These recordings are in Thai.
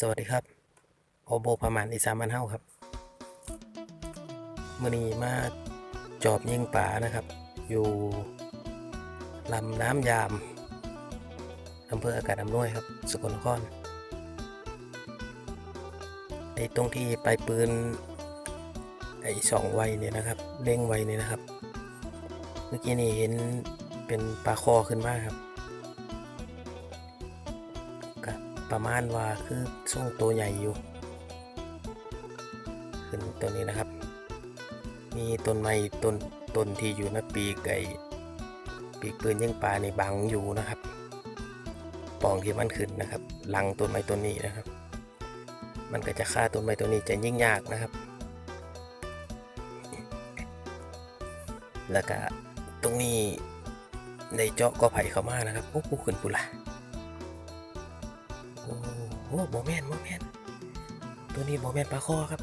สวัสดีครับโอโบประมาณอีสานบ้านเฮาครับมื่อนี้มาจอบยิงป่านะครับ อยู่ลำน้ำยามอำเภออากาศอำนวยครับ สกลนครไอ้ตรงที่ปลายปืนไอ้สองไวยเนี่ยนะครับเล่งไวยเนี่ยนะครับ เมื่อกี้นี่เห็นเป็นปลาคอขึ้นมาครับ ประมาณว่าคือส่วงตัวใหญ่อยู่ ขึ้นตัวนี้นะครับ มีต้นไม้ต้นต้นที่อยู่ในปีกไก่ปีกปืนยิงปลาในบังอยู่นะครับปองที่มันขึ้นนะครับหลังต้นไม้ต้นนี้นะครับ มันก็จะฆ่าต้นไม้ต้นนี้จะยิ่งยากนะครับ แล้วก็ตรงนี้ในเจาะก็ไผ่เข้ามานะครับโอ้โหขึ้นปุละ โหโบแมนโบแมนตัวนี้โบแมนปลาคอครับ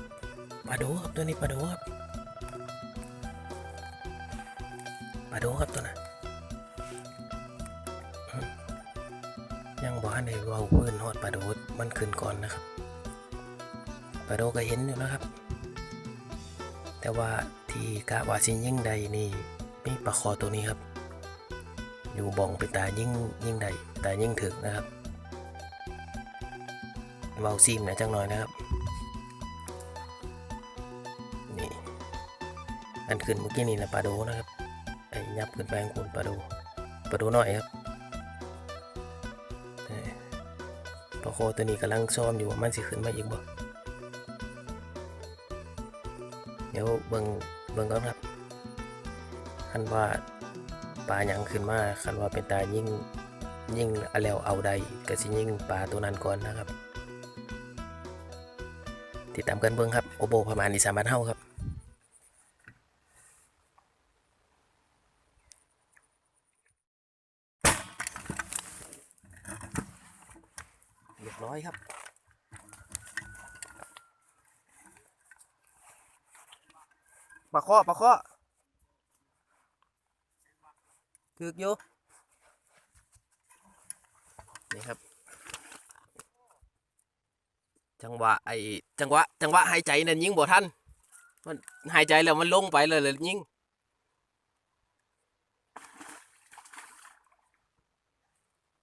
ปลาโดครับตัวนี้ปลาโดครับปลาโดครับตัวน่ะยังบอกให้เว่าพื้นฮอดปลาโดมันขึ้นก่อนนะครับปลาโดก็เห็นอยู่นะครับ แต่ว่าที่กะว่าสิยิ่งใดนี่มีปลาคอตัวนี้ครับ อยู่บ่องเป็นตายิ่งยิ่งใดตายิ่งถึกนะครับ เบาซีมหนะจังหน่อยนะครับนี่อันขึ้นเมื่อกี้นี่นะปลาโดนะครับไอ้ยับขึ้นไปข้างบนปลาโดปลาโดหน่อยครับปลาโคตัวนี้กำลังซ้อมอยู่ว่ามันสิขึ้นมาอีกบ่เดี๋ยวเบิ่งเบิ่งก่อนครับคันว่าปลาหยังขึ้นมาคันว่าเป็นตายิ่งยิ่งอาแล้วเอาใดก็สิยิ่งปลาตัวนั้นก่อนนะครับ ติดตามกันเบิ่งครับโอโบประมาณอีสานบ้านเฮาครับเรียบร้อยครับปลาข้อปลาข้อถึกอยู่นี่ครับ จังหวะไอ้จังหวะจังหวะหายใจนั่นยิงบ่ทันมันหายใจแล้วมันลงไปเลยเลยยิง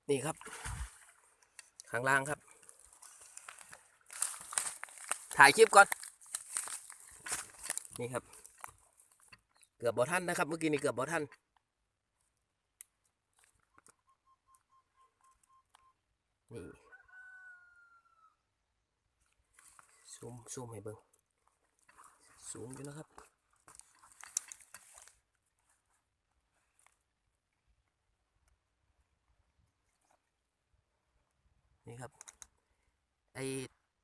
นี่ครับ ข้างล่างครับ ถ่ายคลิปก่อน นี่ครับ เกือบบ่ทันนะครับ เมื่อกี้นี่เกือบบ่ทันนี่ ซูมซูมให้เบิ่งสูงอยู่นะครับนี่ครับ ไอ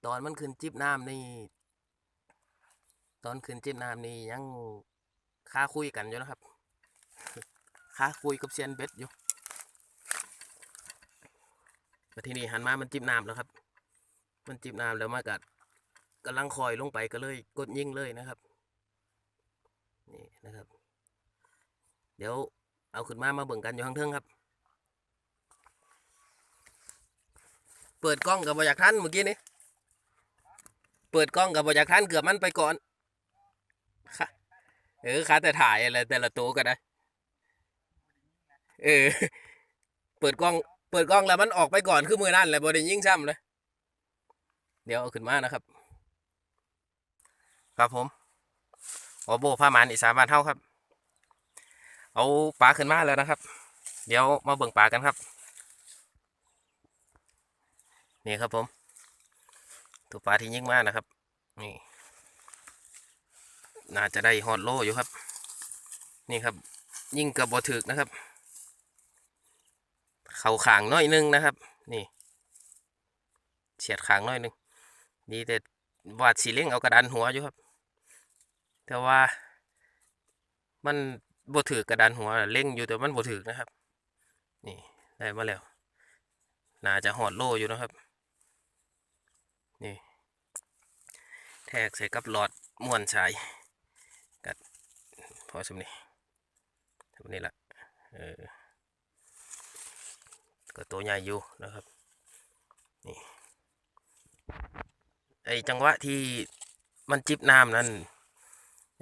ตอนมันขึ้นจิบน้ำนี่ ตอนขึ้นจิบน้ำนี่ยังค้าคุยกันอยู่นะครับค้าคุยกับเซียนเบ็ดอยู่แต่ทีนี้หันมามันจิบน้ำแล้วครับ มันจิบน้ำแล้วมากัด กำลังคอยลงไปก็เลยกดยิงเลยนะครับนี่นะครับ เดี๋ยวเอาขึ้นมามาเบิ่งกันอยู่ข้างเทิงครับ เปิดกล้องกับบอยากทันเมื่อกี้นี้เปิดกล้องกับบอยากทันเกือบมันไปก่อนค่ะเออขาแต่ถ่ายอะไรแต่ละตัวก็ได้เออ เปิดกล้อง เปิดกล้องแล้วมันออกไปก่อนคือมือนั่นแหละบอได้ยิงซ้ำเลย เดี๋ยวเอาขึ้นมานะครับ ครับผมโอโบผ้ามันอีสานบ้านเท่าครับ เอาปลาขึ้นมาแล้วนะครับ เดี๋ยวมาเบิ่งปลากันครับ นี่ครับผม ตัวปลาที่ยิ่งมากนะครับ นี่ น่าจะได้ฮอตโลอยู่ครับ นี่ครับ ยิ่งเกือบบอถึกนะครับ เข่าขางน้อยนึงนะครับ นี่เฉียดขางน้อยนึงดีแต่วาดสีเล่งเอากระดานหัวอยู่ครับ แต่ว่า มันบถือกระดานหัวเล่งอยู่แต่มันบถือนะครับ นี่ได้มาแล้วน่าจะหอดโลอยู่นะครับ นี่ แทกใส่กับหลอดม้วนสาย กัดพอสมนี้สมนี้ละเออก็ตัวใหญ่อยู่นะครับ นี่ไอจังหวะที่มันจิบน้ำนั่น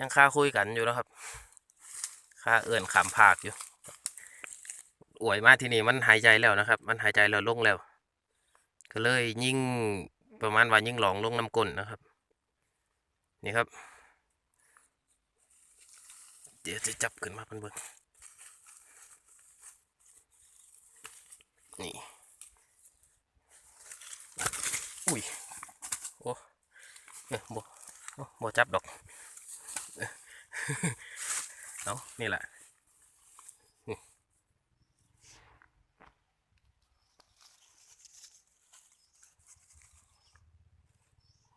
ยังค่าคุยกันอยู่นะครับ ค่าเอื่นขามผากอยู่อวยมาที่นี่มันหายใจแล้วนะครับ มันหายใจแล้วลงแล้ว ก็เลยยิ่งประมาณว่ายิ่งหลองลงน้ำก้นนะครับ นี่ครับ เดี๋ยวจะจับขึ้นมาเป็นเบิ้งนี่ อุ้ย โอ้เอ้ยบ่โอ้บ่จับดอก เอาะนี่แหละ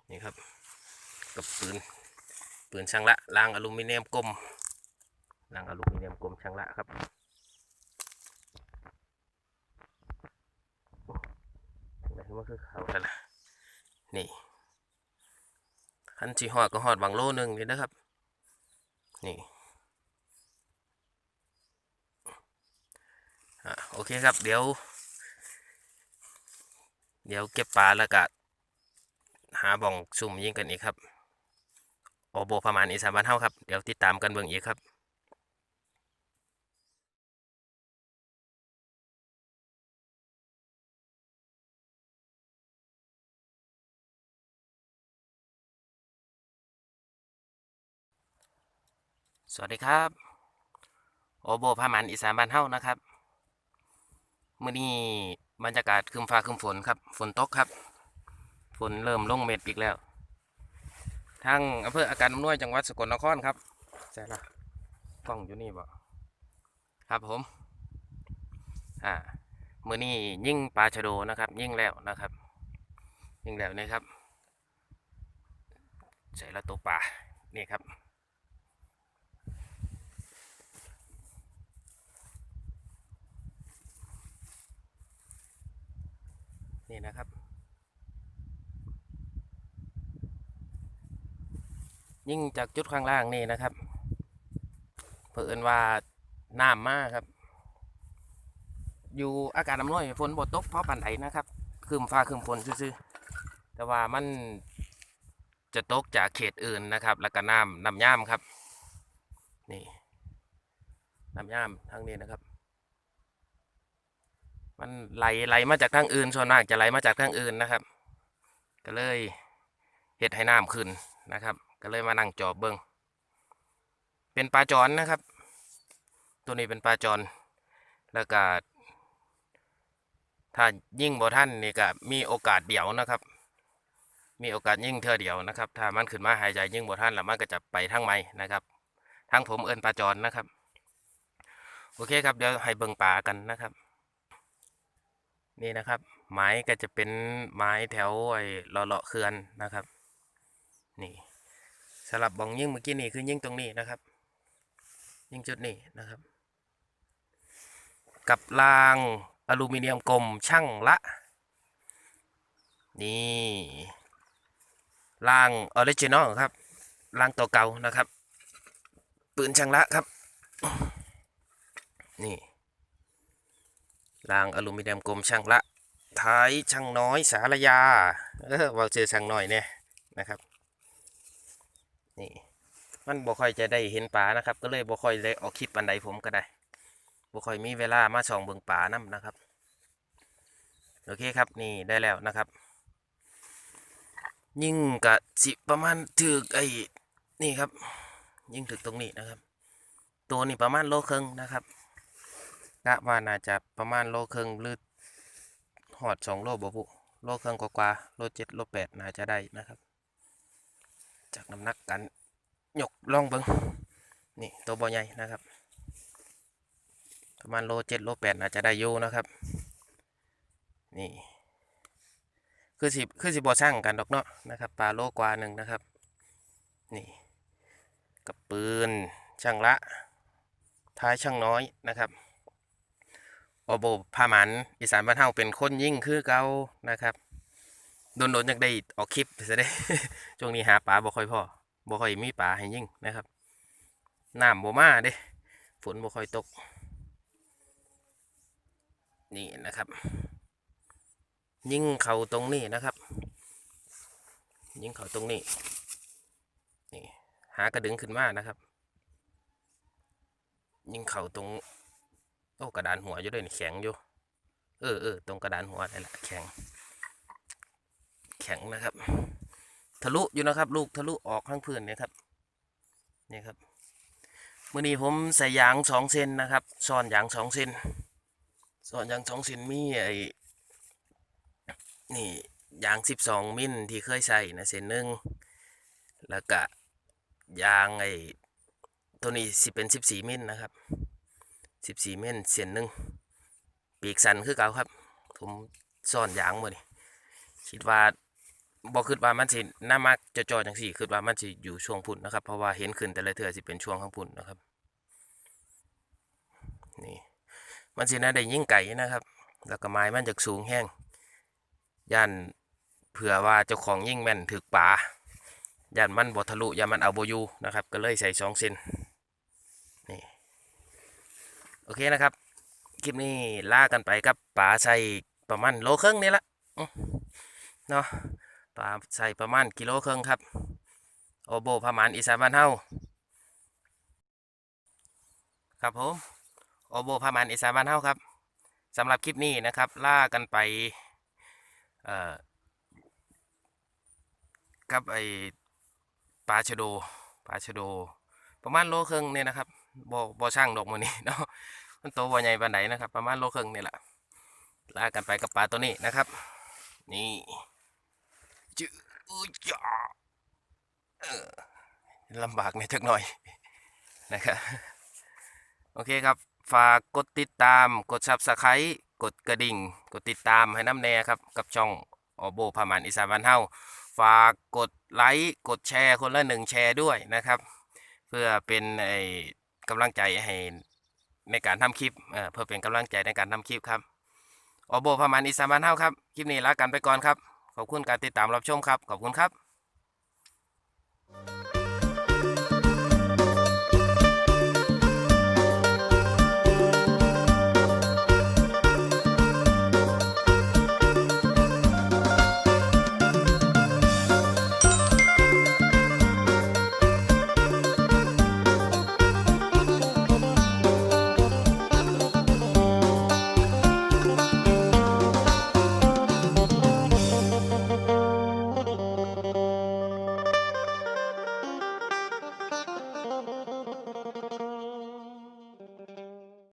นี่ครับกับปืนปืนช่างละรางอลูมิเนียมกลมรางอลูมิเนียมกลมช่างละครับอ้ไหนมันคือเขาแล้วล่ะนี่คันสีหอดก็หอดบางโลหนึ่งนี่นะครับ นี่โอเคครับ เดี๋ยว เดี๋ยวเก็บปลาแล้วก็หาบ่องซุ่มยิงกันอีกครับ โอโบประมาณอีสานบ้านเท่าครับ เดี๋ยวติดตามกันเบิ่งอีกครับ สวัสดีครับ โอโบพามันอีสานบ้านเฮ้านะครับมื้อนี้บรรยากาศครึมฟ้าครึมฝนครับ ฝนตกครับ ฝนเริ่มลงเม็ดอีกแล้ว ทางอำเภออาการอำนวยจังหวัดสกลนครครับใช่ละกล้องอยู่นี่บ่ครับผม อ่ามื่อนี้ยิ่งปลาชะโดนะครับ ยิ่งแล้วนะครับ ยิ่งแล้วนี่ครับใส่ละตัวปลานี่ครับ นี่นะครับ ยิ่งจากจุดข้างล่างนี่นะครับ เผอิญว่าน้ำมากครับ อยู่อากาศอำนวยฝนบดตกเพราะปันไดนะครับคืมฟ้าคืมฝนซื่อๆแต่ว่ามันจะตกจากเขตอื่นนะครับ แล้วก็น้ำน้ำย่ามครับ นี่น้ำย่ามทางนี้นะครับ มันไหลไหลมาจากทางอื่นส่วนมากจะไหลมาจากทางอื่นนะครับ ก็เลยเห็ดให้น้ำขึ้นนะครับ ก็เลยมานั่งจอบเบิงเป็นปลาจอนนะครับ ตัวนี้เป็นปลาจอนแล้วก็ถ้ายิ่งบ่ท่านนี่ก็มีโอกาสเดี่ยวนะครับ มีโอกาสยิ่งเท่อเดี่ยวนะครับ ถ้ามันขึ้นมาหายใจยิ่งบ่ท่านแล้วมันก็จะไปทางไม้นะครับทางผมเอินปลาจอนนะครับ โอเคครับเดี๋ยวให้เบิ่งปลากันนะครับ นี่นะครับ ไม้ก็จะเป็นไม้แถวไอ้เลาะๆเขื่อนนะครับ นี่สลับบองยิ่งเมื่อกี้นี่คือยิ่งตรงนี้นะครับ ยิ่งจุดนี้นะครับ กับรางอลูมิเนียมกลมช่างละ นี่รางออริจินอลครับรางตัวเก่านะครับ ปืนช่างละครับ นี่ รางอลูมิเนียมกลมช่างละท้ายช่างน้อยสารยาเออว่าเจอช่างน้อยเนี่ยนะครับนี่มันบ่ค่อยจะได้เห็นปลานะครับ ก็เลยบ่ค่อยได้ออกคลิปอันใดผมก็ได้บ่ค่อยมีเวลามาส่องเบิ่งปลานํนะครับโอเคครับนี่ได้แล้วนะครับ ยิ่งกะสิประมาณถึกไอ้นี่ครับ ยิ่งถึกตรงนี้นะครับ ตัวนี้ประมาณโลครึ่งนะครับ กะว่าน่าจะประมาณโลครึ่งหรือหอดสองโลบ่ปุโลครึ่งกว่าๆโลเจ็ดโลแปดน่าจะได้นะครับ จากน้ำหนักกันยกลองเบิงนี่ตัวบอใหญ่นะครับ ประมาณโลเจ็ดโลแปดน่าจะได้อยู่นะครับ นี่ คือสิคือสิบอช่างกันดอกเนาะนะครับปลาโลกว่าหนึ่งนะครับ นี่กับปืนช่างละ ท้ายช่างน้อยนะครับ อโบพาหมันอีสานบ้านเฮาเป็นคนยิ่งคือเก่านะครับโดนๆอยากได้ออกคลิปซะได้ช่วงนี้หาปลาบ่ค่อยพอบ่ค่อยมีปลาให้ยิ่งนะครับน้ำบ่มาเด้ฝนบ่ค่อยตก นี่นะครับ ยิ่งเขาตรงนี้นะครับ ยิ่งเขาตรงนี้นี่หากระดึงขึ้นมานะครับ ยิ่งเข่าตรง โอ้กระดานหัวอยู่ด้วยนี่แข็งอยู่ เออเออตรงกระดานหัวนี่แหละแข็ง แข็งนะครับ ทะลุอยู่นะครับ ลูกทะลุออกข้างพื้นเนี่ยครับนี่ครับมื่อนี้ผมใส่ยางสองเซนนะครับซ่อนยางสองเซนซ่อนยางสองเซนมีไอ้นี่ยางสิบสองมิลที่เคยใส่นะเซนหนึ่งแล้วก็ยางไอ้ตัวนี้สิเป็นสิบสี่มิลนะครับ สิบสี่เมิลเซนหนึ่งปีกสันคือเก่าครับ ผมซ่อนยางมาดิคิดว่าบอกคิดว่ามันสิหน้ามักจะจอจังสี่คิดว่ามันสิอยู่ช่วงพุ่นนะครับ เพราะว่าเห็นขึ้นแต่ละเทือสิเป็นช่วงข้างพุ่นนะครับนี่มันสิน่าได้ยิ่งไก่นะครับ แล้วก็ไม้มันจากสูงแห้งย่านเผื่อว่าเจ้าของยิ่งแม่นถึกป่าย่านมันบทะลุย่านมันเอาโบยูนะครับ ก็เลยใส่สองเซนนี่ โอเคนะครับ คลิปนี้ล่ากันไปกับป่าใส่ประมาณโลครึ่งนี่ละเนาะปลาใส่ประมาณกิโลครึ่งครับ โอโบประมาณอีสานบ้านเฮาครับผม โอโบประมาณอีสานบ้านเฮาครับสำหรับคลิปนี้นะครับล่ากันไปเอ่อกับไอปลาชโดปลาชโด ประมาณโลครึ่งเนี่ยนะครับ บ่บ่ช่างดอกมือนี้เนาะมันโตบ่ใหญ่ปานไหนนะครับ ประมาณโลครึ่งนี่แหละลากันไปกับปลาตัวนี้นะครับ นี่จืออุ้ยจ้าเอลำบากในอยจักหน่อยนะครับโอเคครับ ฝากกดติดตามกด subscribe กดกระดิ่ง กดติดตามให้น้ำแน่ครับ กับช่องออโบพามันอีสานบ้านเฮาฝากกดไลค์ กดแชร์คนละหนึ่งแชร์ด้วยนะครับ เพื่อเป็นไอ กำลังใจให้ในการทำคลิปเเพื่อเป็นกำลังใจในการทำคลิปครับออโบประมาณอีสานบ้านเฮาครับ คลิปนี้ลากันไปก่อนครับ ขอบคุณการติดตามรับชมครับ ขอบคุณครับ